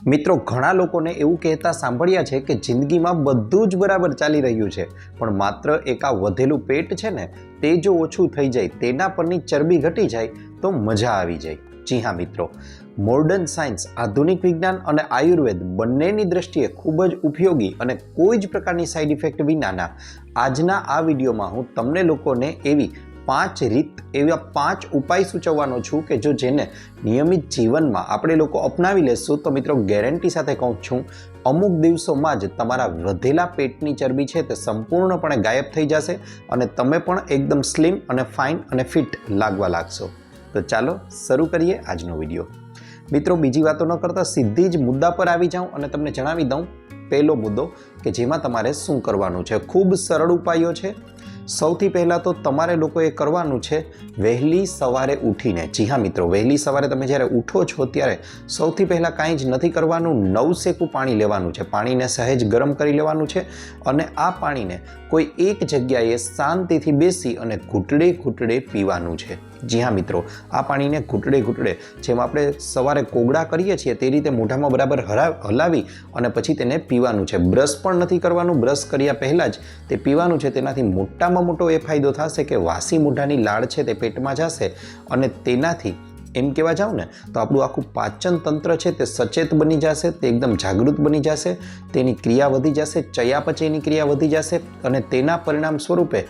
મિત્રો, ઘણા લોકોને એવું કહેતા સાંભળ્યા છે કે જિંદગીમાં બધું જ બરાબર ચાલી રહ્યું છે, પણ માત્ર એક આ વધેલું પેટ છે ને, તે જો ઓછું થઈ જાય, તેના પરની ચરબી ઘટી જાય, તો મજા આવી જાય. જી હા, મિત્રો. મોર્ડન સાયન્સ, આધુનિક વિજ્ઞાન અને આયુર્વેદ બંનેની દ્રષ્ટિએ ખૂબ જ ઉપયોગી અને કોઈ જ પ્રકારની સાઇડ ઇફેક્ટ વિનાના આજના આ વિડીયોમાં હું તમને લોકોને એવી પાંચ રીત એવા પાંચ ઉપાય સૂચવવાનો છું કે જો જેને નિયમિત જીવનમાં આપણે લોકો અપનાવી લેશું, તો મિત્રો ગેરંટી સાથે કહું છું, અમુક દિવસોમાં જ તમારા વધેલા પેટની ચરબી છે તે સંપૂર્ણપણે ગાયબ થઈ જશે અને તમે પણ એકદમ સ્લિમ અને ફાઇન અને ફિટ લાગવા લાગશો. તો ચાલો શરૂ કરીએ આજનો વીડિયો. મિત્રો, બીજી વાતો ન કરતાં સીધી જ મુદ્દા પર આવી જાઉં અને તમને જણાવી દઉં, પહેલો મુદ્દો કે જેમાં તમારે શું કરવાનું છે. ખૂબ સરળ ઉપાયો છે સૌથી પહેલાં તો તમારે લોકોએ કરવાનું છે વહેલી સવારે ઉઠીને. જી હા મિત્રો, વહેલી સવારે તમે જ્યારે ઉઠો છો ત્યારે સૌથી પહેલાં કાંઈ જ નથી કરવાનું નવસેકું પાણી લેવાનું છે. પાણીને સહેજ ગરમ કરી લેવાનું છે અને આ પાણીને કોઈ એક જગ્યાએ શાંતિથી બેસી અને ઘૂંટડે ઘૂંટડે પીવાનું છે. જી હા, મિત્રો. આ પાણીને ઘૂંટડે ઘૂંટડે જેમ આપણે સવારે કોગળા કરીએ છીએ તે રીતે મોઢામાં બરાબર હલાવી અને પછી તેને પીવાનું છે. બ્રશ પણ નથી કરવાનું. બ્રશ કર્યા પહેલાં જ તે પીવાનું છે. તેનાથી મોટામાં મોટો એ ફાયદો થશે કે વાસી મોઢાની લાળ છે તે પેટમાં જશે અને તેનાથી એમ કહેવા જાઉં ને, તો આપણું આખું પાચન તંત્ર છે તે સચેત બની જશે, તે એકદમ જાગૃત બની જશે, તેની ક્રિયા વધી જશે, ચયાપચયની ક્રિયા વધી જશે અને તેના પરિણામ સ્વરૂપે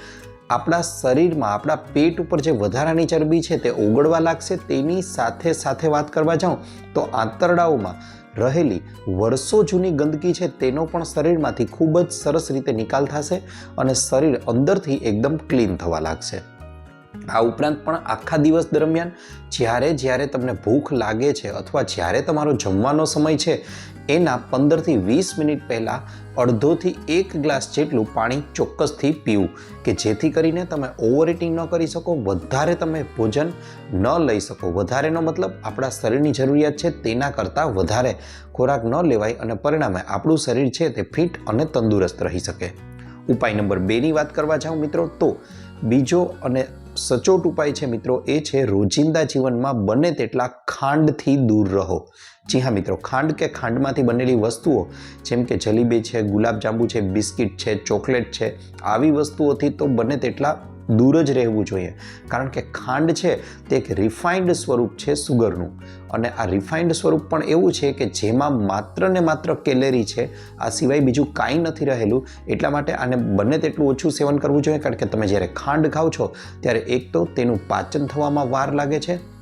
આપણા શરીરમાં, આપણા પેટ ઉપર જે વધારાની ચરબી છે તે ઓગળવા લાગશે, તેની સાથે સાથે વાત કરવા જાઉં તો આંતરડાઓમાં રહેલી વર્ષો જૂની ગંદકી છે તેનો પણ શરીરમાંથી ખૂબ જ સરસ રીતે નિકાલ થશે અને શરીર અંદરથી એકદમ ક્લીન થવા લાગશે. આ ઉપરાંત પણ આખા દિવસ દરમિયાન જ્યારે જ્યારે તમને ભૂખ લાગે છે અથવા જ્યારે તમારો જમવાનો સમય છે એના પંદરથી વીસ મિનિટ પહેલાં અડધોથી એક ગ્લાસ જેટલું પાણી ચોક્કસથી પીવું, કે જેથી કરીને તમે ઓવર ઇટિંગ ન કરી શકો, વધારે તમે ભોજન ન લઈ શકો. વધારેનો મતલબ આપણા શરીરની જરૂરિયાત છે તેના કરતાં વધારે ખોરાક ન લેવાય અને પરિણામે આપણું શરીર છે તે ફિટ અને તંદુરસ્ત રહી શકે. ઉપાય નંબર બેની વાત કરવા જાઉં મિત્રો, તો બીજો અને સચોટ ઉપાય છે મિત્રો એ છે રોજિંદા જીવનમાં બને તેટલા ખાંડથી દૂર રહો. જી હા મિત્રો, ખાંડ કે ખાંડમાંથી બનેલી વસ્તુઓ, જેમ કે જલેબી છે ગુલાબજાંબુ છે, બિસ્કિટ છે, ચોકલેટ છે, આવી વસ્તુઓથી તો બને તેટલા દૂર જ રહેવું જોઈએ. કારણ કે ખાંડ છે તે એક રિફાઇન્ડ સ્વરૂપ છે સુગરનું. અને આ રિફાઇન્ડ સ્વરૂપ પણ એવું છે કે જેમાં માત્ર ને માત્ર કેલેરી છે. આ સિવાય બીજું કાંઈ નથી રહેલું. એટલા માટે આને બને તેટલું ઓછું સેવન કરવું જોઈએ. કારણ કે તમે જ્યારે ખાંડ ખાઓ છો, ત્યારે એક તો તેનું પાચન થવામાં વાર લાગે છે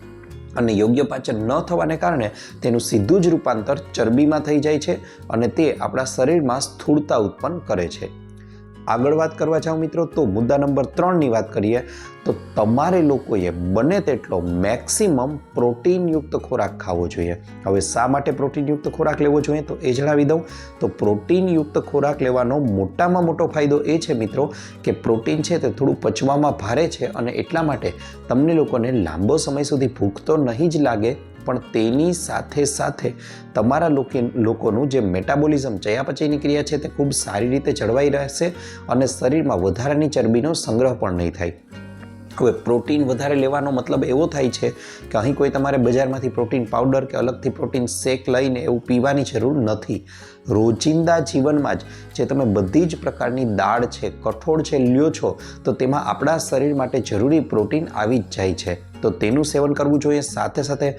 અને યોગ્ય પાચન ન થવાને કારણે તેનું સીધું જ રૂપાંતર ચરબીમાં થઈ જાય છે અને તે આપણા શરીરમાં સ્થૂળતા ઉત્પન્ન કરે છે. આગળ વાત કરવા જાઓ મિત્રો, તો મુદ્દા નંબર ત્રણની વાત કરીએ, તો તમારે લોકોએ બને તેટલો મેક્સિમમ પ્રોટીનયુક્ત ખોરાક ખાવો જોઈએ. હવે શા માટે પ્રોટીનયુક્ત ખોરાક લેવો જોઈએ? તો એ જણાવી દઉં. તો પ્રોટીનયુક્ત ખોરાક લેવાનો મોટામાં મોટો ફાયદો એ છે મિત્રો, કે પ્રોટીન છે તે થોડું પચવામાં ભારે છે અને એટલા માટે તમને લોકોને લાંબો સમય સુધી ભૂખ તો નહીં જ લાગે પણ તેની સાથે સાથે તમારા લોકો લોકોનું જે મેટાબોલિઝમ ચયાપચયની ક્રિયા છે તે ખૂબ સારી રીતે જળવાઈ રહેશે અને શરીરમાં વધારાની ચરબીનો સંગ્રહ પણ નહીં થાય. હવે પ્રોટીન વધારે લેવાનો મતલબ એવો થાય છે કે અહીં કોઈ તમારે બજારમાંથી પ્રોટીન પાવડર કે અલગથી પ્રોટીન શેક લઈને એવું પીવાની જરૂર નથી. રોજિંદા જીવનમાં જ જે તમે બધી જ પ્રકારની દાળ છે, કઠોળ છે, લ્યો છો તો તેમાં આપણા શરીર માટે જરૂરી પ્રોટીન આવી જ જાય છે. તો તેનું સેવન કરવું જોઈએ. સાથે સાથે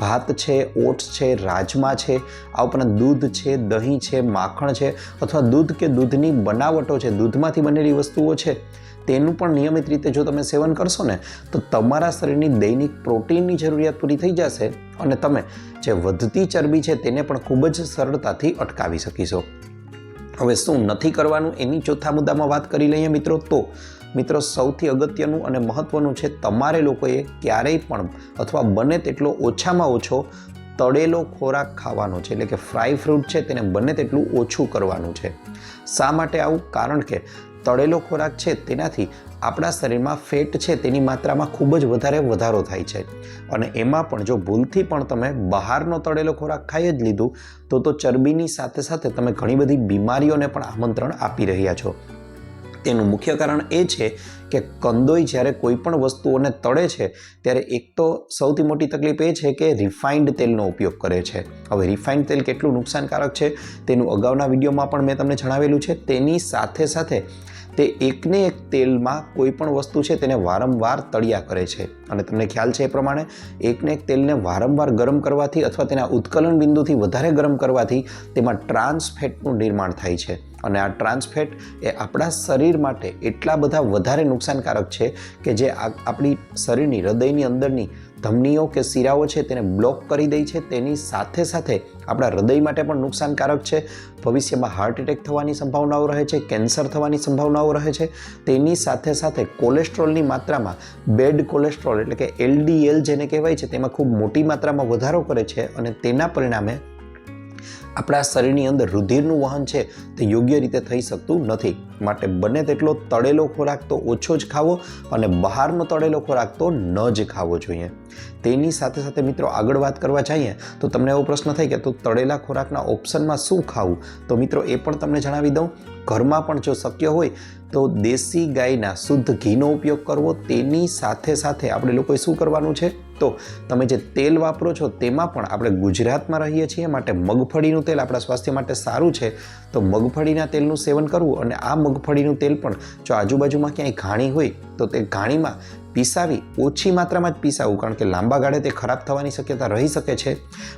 ભાત છે ઓટ્સ છે, રાજમા છે, આ ઉપરાંત દૂધ છે, દહીં છે, માખણ છે અથવા દૂધ કે દૂધની બનાવટો છે. દૂધમાંથી બનેલી વસ્તુઓ છે, તેનું પણ નિયમિત રીતે જો તમે સેવન કરશો ને, તો તમારા શરીરની દૈનિક પ્રોટીનની જરૂરિયાત પૂરી થઈ જશે અને તમે જે વધતી ચરબી છે તેને પણ ખૂબ જ સરળતાથી અટકાવી શકીશો. હવે શું નથી કરવાનું એની ચોથા મુદ્દામાં વાત કરી લઈએ મિત્રો તો મિત્રો, સૌથી અગત્યનું અને મહત્ત્વનું છે, તમારે લોકોએ ક્યારેય પણ અથવા બને તેટલો ઓછામાં ઓછો તળેલો ખોરાક ખાવાનો છે. એટલે કે ફ્રાય ફ્રૂટ છે, તેને બને તેટલું ઓછું કરવાનું છે. શા માટે આવું? કારણ કે તળેલો ખોરાક છે, તેનાથી આપણા શરીરમાં ફેટ છે, તેની માત્રામાં ખૂબ જ વધારે વધારો થાય છે. અને એમાં પણ જો ભૂલથી પણ તમે બહારનો તળેલો ખોરાક ખાઈ જ લીધું, તો તો ચરબીની સાથે સાથે તમે ઘણી બધી બીમારીઓને પણ આમંત્રણ આપી રહ્યા છો. તેનું મુખ્ય કારણ એ છે કે કંદોઈ જ્યારે કોઈ પણ વસ્તુઓને તળે છે, ત્યારે એક તો સૌથી મોટી તકલીફ એ છે કે રિફાઇન્ડ તેલનો ઉપયોગ કરે છે. હવે રિફાઇન્ડ તેલ કેટલું નુકસાનકારક છે, તેનું અગાઉના વિડીયોમાં પણ મેં તમને જણાવેલું છે. તેની સાથે સાથે તે એકને એક તેલમાં કોઈ પણ વસ્તુ છે તેને વારંવાર તળિયા કરે છે. અને તમને ખ્યાલ છે એ પ્રમાણે, એકને એક તેલને વારંવાર ગરમ કરવાથી અથવા તેના ઉત્કલન બિંદુથી વધારે ગરમ કરવાથી તેમાં ટ્રાન્સ ફેટનું નિર્માણ થાય છે. અને આ ટ્રાન્સફેટ એ આપણા શરીર માટે એટલા બધા વધારે નુકસાનકારક છે કે જે આપણી શરીરની, હૃદયની અંદરની ધમનીઓ કે શિરાઓ છે તેને બ્લોક કરી દે છે. તેની સાથે સાથે આપણા હૃદય માટે પણ નુકસાનકારક છે. ભવિષ્યમાં હાર્ટ એટેક થવાની સંભાવનાઓ રહે છે કેન્સર થવાની સંભાવનાઓ રહે છે. તેની સાથે સાથે કોલેસ્ટ્રોલની માત્રામાં બેડ કોલેસ્ટ્રોલ એટલે કે એલડીએલ જેને કહેવાય છે, તેમાં ખૂબ મોટી માત્રામાં વધારો કરે છે અને તેના પરિણામે આપણા શરીરની અંદર રુધિરનું વહન છે તે યોગ્ય રીતે થઈ શકતું નથી. માટે બને તેટલો તળેલો ખોરાક તો ઓછો જ ખાવો અને બહારનો તળેલો ખોરાક તો ન જ ખાવો જોઈએ. તેની સાથે સાથે મિત્રો આગળ વાત કરવા જઈએ તો તમને એવો પ્રશ્ન થાય કે તો તળેલા ખોરાકના ઓપ્શનમાં શું ખાવું? તો મિત્રો એ પણ તમને જણાવી દઉં. ઘરમાં પણ જો શક્ય હોય તો દેશી ગાયના શુદ્ધ ઘીનો ઉપયોગ કરવો. તેની સાથે સાથે આપણે લોકોએ શું કરવાનું છે? તો તમે જે તેલ વાપરો છો તેમાં પણ આપણે ગુજરાતમાં રહીએ છીએ માટે મગફળીનું તેલ આપણા સ્વાસ્થ્ય માટે સારું છે. તો મગફળીના તેલનું સેવન કરવું અને આ મગફળીનું તેલ પણ જો આજુબાજુમાં ક્યાંય ઘાણી હોય તો તે ઘાણીમાં પીસાવી ઓછી માત્રામાં જ પીસાવું, કારણ કે લાંબા ગાળે તે ખરાબ થવાની શક્યતા રહી શકે છે.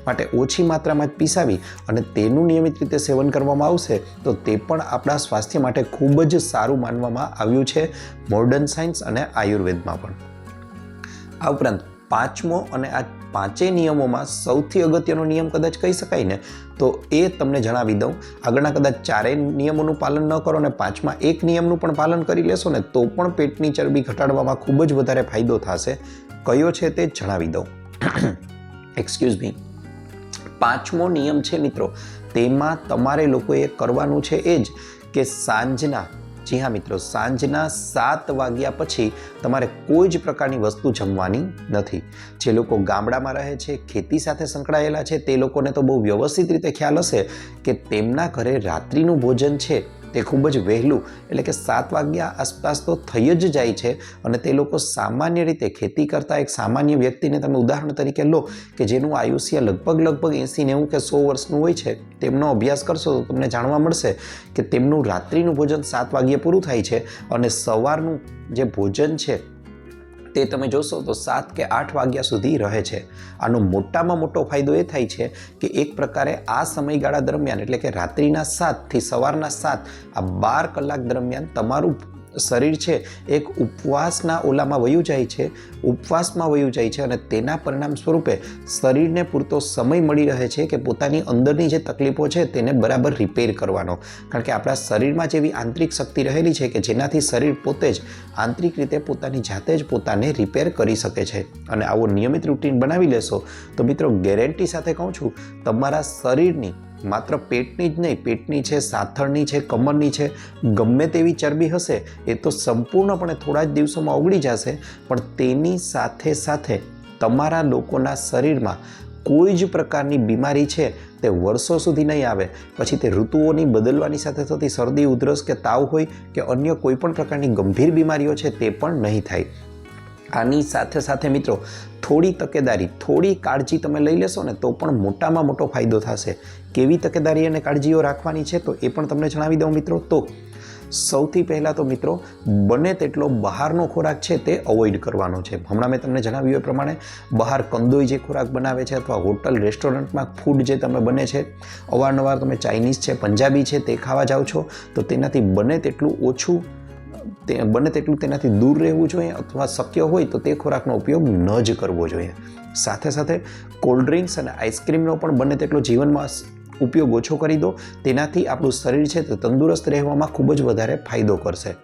માટે ઓછી માત્રામાં જ પીસાવી અને તેનું નિયમિત રીતે સેવન કરવામાં આવશે તો તે પણ આપણા સ્વાસ્થ્ય માટે ખૂબ જ સારું માનવામાં આવ્યું છે મોડર્ન સાયન્સ અને આયુર્વેદમાં પણ. આ ઉપરાંત પાંચમો અને આ પાંચેય નિયમોમાં સૌથી અગત્યનો નિયમ કદાચ કહી શકાય ને, તો એ તમને જણાવી દઉં. આગળના કદાચ ચારેય નિયમોનું પાલન ન કરો અને પાંચમાં એક નિયમનું પણ પાલન કરી લેશો ને, તો પણ પેટની ચરબી ઘટાડવામાં ખૂબ જ વધારે ફાયદો થશે. કયો છે તે જણાવી દઉં. એક્સક્યુઝ મી પાંચમો નિયમ છે મિત્રો, તેમાં તમારે લોકોએ કરવાનું છે એ જ કે સાંજના જી હા મિત્રો, સાંજના સાત વાગ્યા પછી તમારે કોઈ જ પ્રકારની વસ્તુ જમવાની નથી. જે લોકો ગામડામાં રહે છે, ખેતી સાથે સંકળાયેલા છે, તે લોકોને તો બહુ વ્યવસ્થિત રીતે ખ્યાલ હશે કે તેમના ઘરે રાત્રિનું ભોજન છે તે ખૂબ જ વહેલું એટલે કે સાત વાગ્યા આસપાસ તો થઈ જ જાય છે અને તે લોકો સામાન્ય રીતે ખેતી કરતા એક સામાન્ય વ્યક્તિને તમે ઉદાહરણ તરીકે લો કે જેનું આયુષ્ય લગભગ લગભગ એંસી નેવું કે સો વર્ષનું હોય છે, તેમનો અભ્યાસ કરશો તો તમને જાણવા મળશે કે તેમનું રાત્રિનું ભોજન સાત વાગ્યે પૂરું થાય છે અને સવારનું જે ભોજન છે તે તમે જોશો તો સાત કે આઠ વાગ્યા સુધી રહે છે. આનો મોટામાં મોટો ફાયદો એ થાય છે કે એક પ્રકારે આ સમયગાળા દરમિયાન એટલે કે રાત્રિના સાતથી સવારના સાત આ બાર કલાક દરમિયાન તમારું શરીર છે, એક ઉપવાસના ઓલામાં વયું જાય છે, ઉપવાસમાં વયું જાય છે અને તેના પરિણામ સ્વરૂપે શરીરને પૂરતો સમય મળી રહે છે કે પોતાની અંદરની જે તકલીફો છે તેને બરાબર રિપેર કરવાનો. કારણ કે આપણા શરીરમાં જેવી આંતરિક શક્તિ રહેલી છે કે જેનાથી શરીર પોતે જ આંતરિક રીતે પોતાની જાતે જ પોતાને રિપેર કરી શકે છે. અને આવો નિયમિત રૂટીન બનાવી લેશો તો મિત્રો ગેરંટી સાથે કહું છું, તમારા શરીરની માત્ર પેટની જ નહીં, પેટની છે, સાથળની છે, કમરની છે, ગમે તેવી ચરબી હશે, એ તો સંપૂર્ણપણે થોડા જ દિવસોમાં ઓગળી જશે, પણ તેની સાથે સાથે તમારા લોકોના શરીરમાં કોઈ જ પ્રકારની બીમારી છે, તે વર્ષો સુધી નહીં આવે. પછી તે ઋતુઓની બદલવાની સાથે થતી શરદી, ઉધરસ કે તાવ હોય કે અન્ય કોઈ પણ પ્રકારની ગંભીર બીમારીઓ છે, તે પણ નહીં થાય. આની સાથે સાથે મિત્રો, થોડી તકેદારી, થોડી કાળજી તમે લઈ લેશો ને તો પણ મોટામાં મોટો ફાયદો થશે. કેવી તકેદારી અને કાળજીઓ રાખવાની છે તો એ પણ તમને જણાવી દઉં મિત્રો. તો સૌથી પહેલાં તો મિત્રો, બને તેટલો બહારનો ખોરાક છે તે અવોઇડ કરવાનો છે. હમણાં મેં તમને જણાવ્યું એ પ્રમાણે, બહાર કંદોઈ જે ખોરાક બનાવે છે અથવા હોટલ, રેસ્ટોરન્ટમાં ફૂડ જે તમે બને છે, અવારનવાર તમે ચાઇનીઝ છે, પંજાબી છે તે ખાવા જાઓ છો, તો તેનાથી બને તેટલું ઓછું તે બને તેટલું તેનાથી દૂર રહેવું જોઈએ અથવા શક્ય હોય તો તે ખોરાકનો ઉપયોગ ન જ કરવો જોઈએ. સાથે સાથે કોલ્ડ ડ્રિંક્સ અને આઈસ્ક્રીમનો પણ બને તેટલો જીવનમાં ઉપયોગ ઓછો કરી દો. તેનાથી આપણું શરીર છે તે તંદુરસ્ત રહેવામાં ખૂબ જ વધારે ફાયદો કરશે.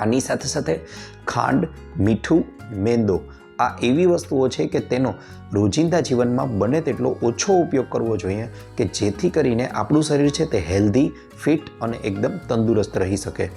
આની સાથે સાથે ખાંડ, મીઠું, મેંદો આ એવી વસ્તુઓ છે કે તેનો રોજિંદા જીવનમાં બને તેટલો ઓછો ઉપયોગ કરવો જોઈએ કે જેથી કરીને આપણું શરીર છે તે હેલ્ધી, ફિટ અને એકદમ તંદુરસ્ત રહી શકે.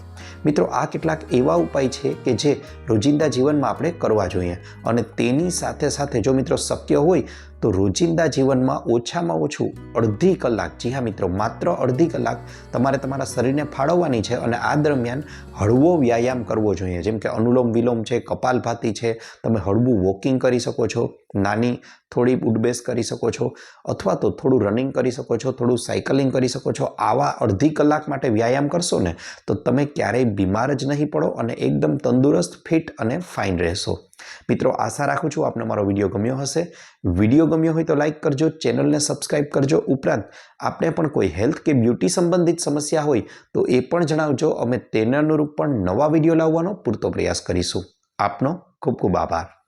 મિત્રો, આ કેટલાક એવા ઉપાય છે કે જે રોજિંદા જીવનમાં આપણે કરવા જોઈએ અને તેની સાથે સાથે જો મિત્રો શક્ય હોય તો રોજિંદા જીવનમાં ઓછામાં ઓછું અડધી કલાક, જી હા મિત્રો, માત્ર અડધી કલાક તમારે તમારા શરીરને ફાળવવાની છે અને આ દરમિયાન હળવો વ્યાયામ કરવો જોઈએ. જેમ કે અનુલોમ વિલોમ છે, કપાલભાતી છે, તમે હળવું વોકિંગ કરી શકો છો. નાની થોડી ઉડબેસ કરી શકો છો અથવા તો થોડું રનિંગ કરી શકો છો, થોડું સાયકલિંગ કરી શકો છો, આવા અડધી કલાક માટે વ્યાયામ કરશો ને, તો તમે ક્યારેય બીમાર જ નહીં પડો અને એકદમ તંદુરસ્ત ફિટ અને ફાઇન રહેશો. મિત્રો, આશા રાખું છું આપને મારો વીડિયો ગમ્યો હશે. વીડિયો ગમ્યો હોય તો લાઇક કરજો, ચેનલને સબસ્ક્રાઇબ કરજો. ઉપરાંત, આપને પણ કોઈ હેલ્થ કે બ્યુટી સંબંધિત સમસ્યા હોય તો એ પણ જણાવજો. અમે તેને અનુરૂપ પણ નવા વીડિયો લાવવાનો પૂરતો પ્રયાસ કરીશું. આપનો ખૂબ ખૂબ આભાર.